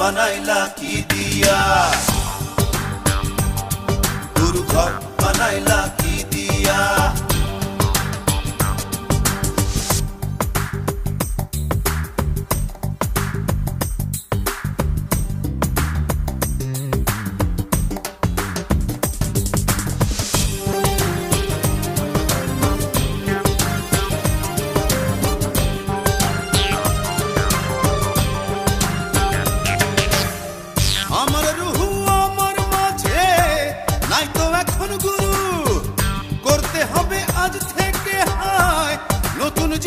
বানাইলা কি দিয়া? গুরু বানাইলা